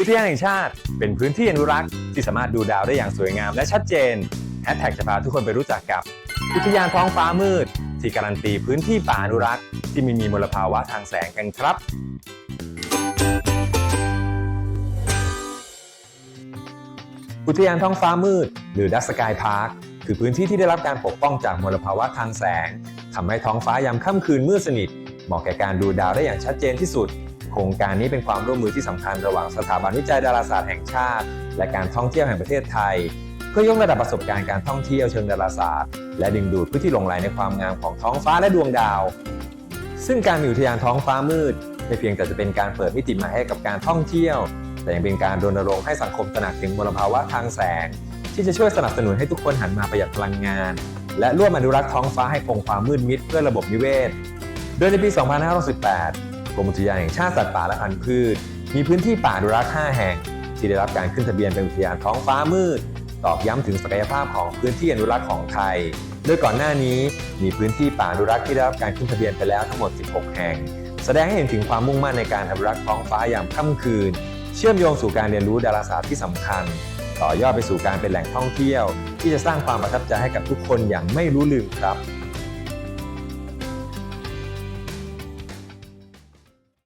อุทยานแห่งชาติเป็นพื้นที่อนุรักษ์ที่สามารถดูดาวได้อย่างสวยงามและชัดเจนแฮชแท็กจะพาทุกคนไปรู้จักกับ อุทยานท้องฟ้ามืด ที่การันตีพื้นที่ป่าอนุรักษ์ที่ไม่มีมลภาวะทางแสงกันครับ อุทยานท้องฟ้ามืด หรือดัสกายพาร์คคือพื้นที่ที่ได้รับการปกป้องจากมลภาวะทางแสงทำให้ท้องฟ้ายามค่ำคืนมืดสนิทเหมาะแก่การดูดาวได้อย่างชัดเจนที่สุด โครงการนี้เป็นความร่วมมือที่สำคัญระหว่างสถาบันวิจัยดาราศาสตร์แห่งชาติ และการท่องเที่ยวแห่งประเทศไทย เพื่อยกระดับประสบการณ์การท่องเที่ยวเชิงดาราศาสตร์ และดึงดูดผู้ที่หลงใหลในความงามของท้องฟ้าและดวงดาว ซึ่งการมีอุทยานท้องฟ้ามืดไม่เพียงแต่จะเป็นการเปิดมิติใหม่ให้กับการท่องเที่ยว แต่ยังเป็นการรณรงค์ให้สังคมตระหนักถึงมลภาวะทางแสง ที่จะช่วยสนับสนุนให้ทุกคนหันมาประหยัดพลังงาน และร่วมอนุรักษ์ท้องฟ้าให้คงความมืดมิดเพื่อระบบนิเวศ โดยในปี 2568 รมอุทยานแห่งชาติสัตว์ป่าและพันธุ์พืช มีพื้นที่ป่าอนุรักษ์5แห่ง ที่ได้รับการขึ้นทะเบียนเป็นอุทยานท้องฟ้ามืด ตอกย้ำถึงศักยภาพของพื้นที่อนุรักษ์ของไทย โดยก่อนหน้านี้มีพื้นที่ป่าอนุรักษ์ที่ได้รับการขึ้นทะเบียนไปแล้วทั้งหมด 16 แห่ง แสดงให้เห็นถึงความมุ่งมั่นในการอนุรักษ์ท้องฟ้ายามค่ำคืน เชื่อมโยงสู่การเรียนรู้ดาราศาสตร์ที่สำคัญ ต่อยอดไปสู่การเป็นแหล่งท่องเที่ยว ที่จะสร้างความประทับใจให้กับทุกคนอย่างไม่รู้ลืมครับ